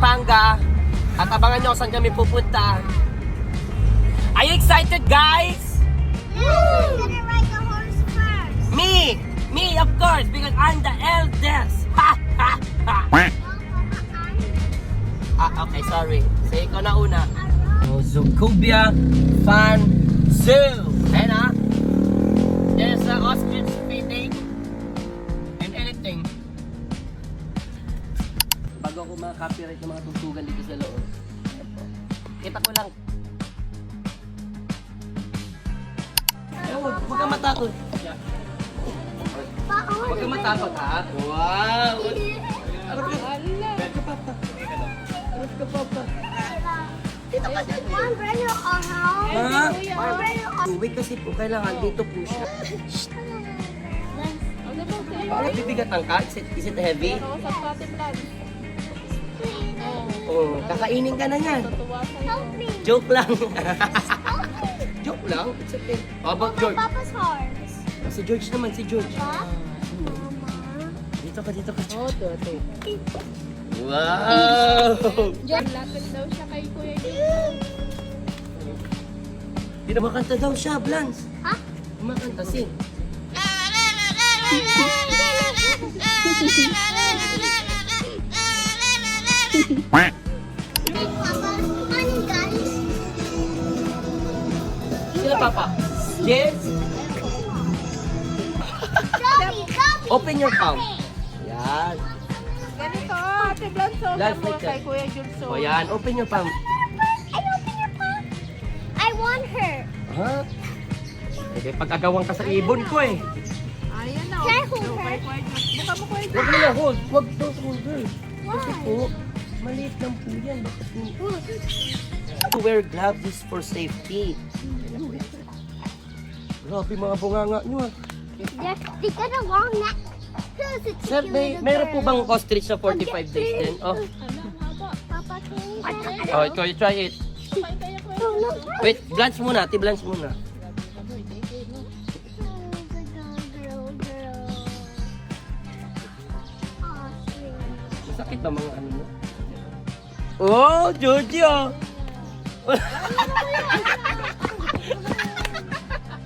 Pampanga. At abangan nyo saan kami pupunta. Are you excited, guys? Who's gonna ride the horse first? Me! Me, of course, because I'm the eldest. Ha, ha, ha. Ah, okay, sorry. Say ko na una. Oh, Zucubia Fan Zoo. Ayan ng mga tugtugan dito sa loob. Kita ko lang. Eh, huwag, kang matakot. Huwag kang matakot ha. Wow! Harap ka. Harap ka, papa. Harap ka, papa. One brother on home. Ha? One brother on Tubig kasi po, kailangan dito po siya. Bakit bibigat ang ka? Is it, is it heavy? Oh, kakainin ka na yan. Help me. Joke lang. Help me. Joke lang. It's okay. How about My George? papa's horse. Si George naman, si George. Mama. Dito ka, dito ka. Oo, to, to. Wow! Lapit daw siya kay Kuya Jun. Di na makanta daw siya, Blans. Ha? Kumakanta, sing. Sila, Papa. Yes? Open your palm. Yan. Ganito, Ate Blanso, Last mo kay. Kuya Junso. O yan, open your palm. I open your palm. I want her. Ha? Eh, pag-agawang ka sa ibon ko eh. Ayan na. Can I oh. hold So, her? Kuya mo. Huwag mo na hold. Huwag don't hold her. Kasi Why? po, maliit lang po yan. Bakit po? To wear gloves is for safety. Grabe mga bunganga nyo ah. They got a long neck. Sir, may, meron po bang ostrich sa 45 days din? Oh, Papa, can you hold it? oh ito, you try it. Wait, blanch muna. Ti blanch muna. Sweet. Masakit ba mga ano mo? Oh, Jojo!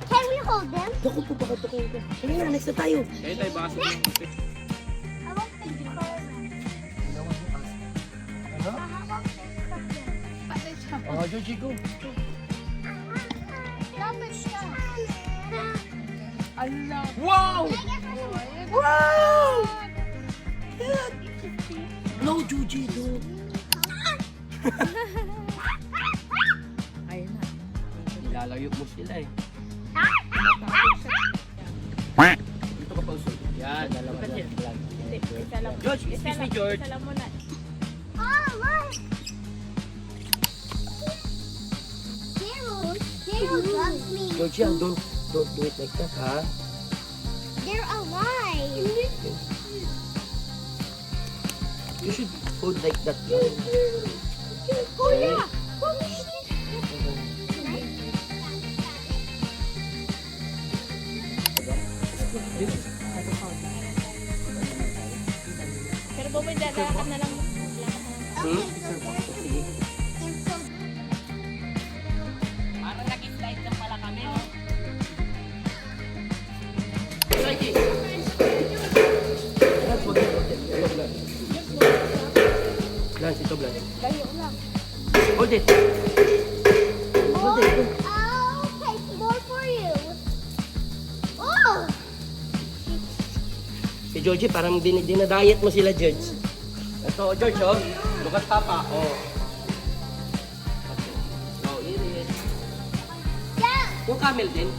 Can we hold them? Dako po, baka dako ko. Sige na, next na tayo. I want the Ano? Oh, Jojo, go. Allah. Wow! Wow! No, Jojo, do. Ayun na. Ilalayo mo sila eh. Dito ka pa usod. Yan, dalawa yan. Hindi, isa lang. George, excuse me, lang, George. Isa lang muna. Oh, me. Georgia, don't, don't do it like that, ha? They're alive. You should hold like that. Oh yeah. Pero bumay, lalakad na it. Hold it. I'll take more for you. Oh. Si Georgie, parang din dinadiet mo sila, George. Ito, George, oh. Look at Papa, oh. Okay. So, iris. Yeah. Yung camel din.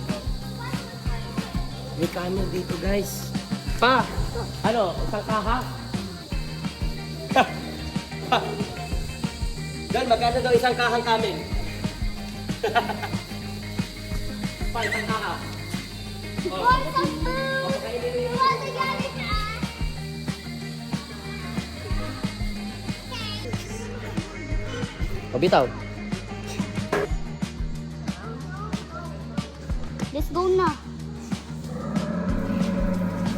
May camel dito, guys. Pa! Ano? Isang kaha? Don, magkano daw isang kahang camel? pa, isang kaha. Oh. Mo yun. O, bitaw. Let's go na.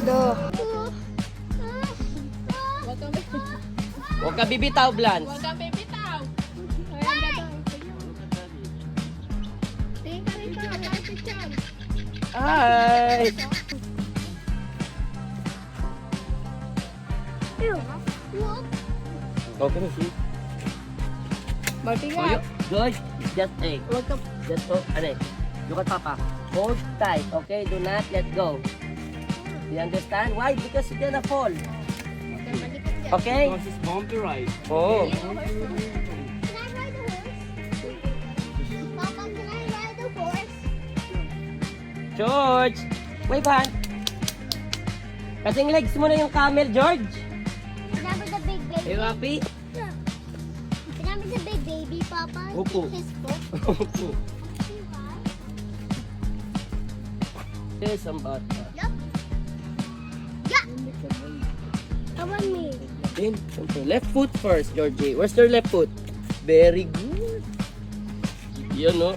Do. Huwag ka bibitaw, Blans. Hi! Okay na, see? Marty Oh, George, just, kang... just, oh, ano eh, look at Papa. Hold tight, okay? Do not let go. You understand? Why? Because you're gonna fall. Okay? Because it's bumpy ride. Oh. George! Wave hand. Kasing legs mo na yung camel, George. Remember the big baby? you happy? Remember the big baby, Papa? Opo. His foot. Opo. There's some bata. Yup. Yeah. How about me? Then, okay, left foot first, Georgie. Where's your left foot? Very good. Yan, no?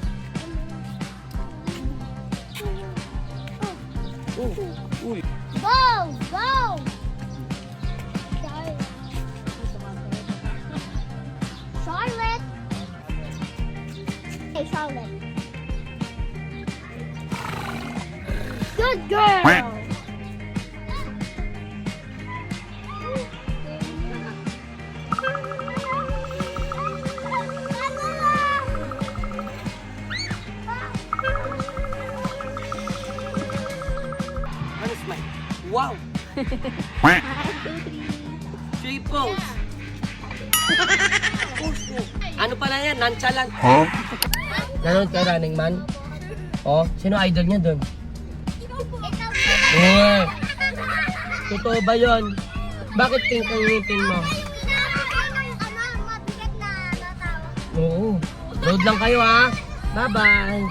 Uy. Go! Go! Charlotte. Charlotte. Hey, Charlotte. Good girl. Three pose. ano pala yan? Nonchalant. Huh? Nanonood ka running man? Oh, sino idol niya doon? Eh, totoo ba yon? Bakit pink ang ngipin mo? Oo. Road lang kayo ha. Bye-bye.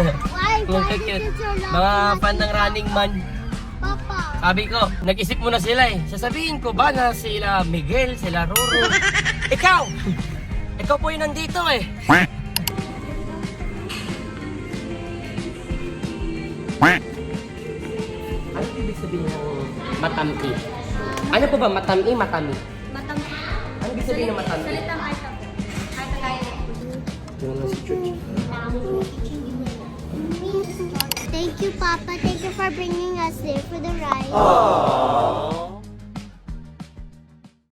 Why? Mga Why cute. did you Mga fan ng running man. Sabi ko, nag-isip mo na sila eh. Sasabihin ko ba na sila Miguel, sila Roro? Ikaw! Ikaw po yung nandito eh. Ano ibig sabihin ng matami? Ano po ba matami, matami? Ano ibig sabihin ng matami? Yung nasa church. Thank you, Papa. Thank you for bringing us there for the ride. Aww.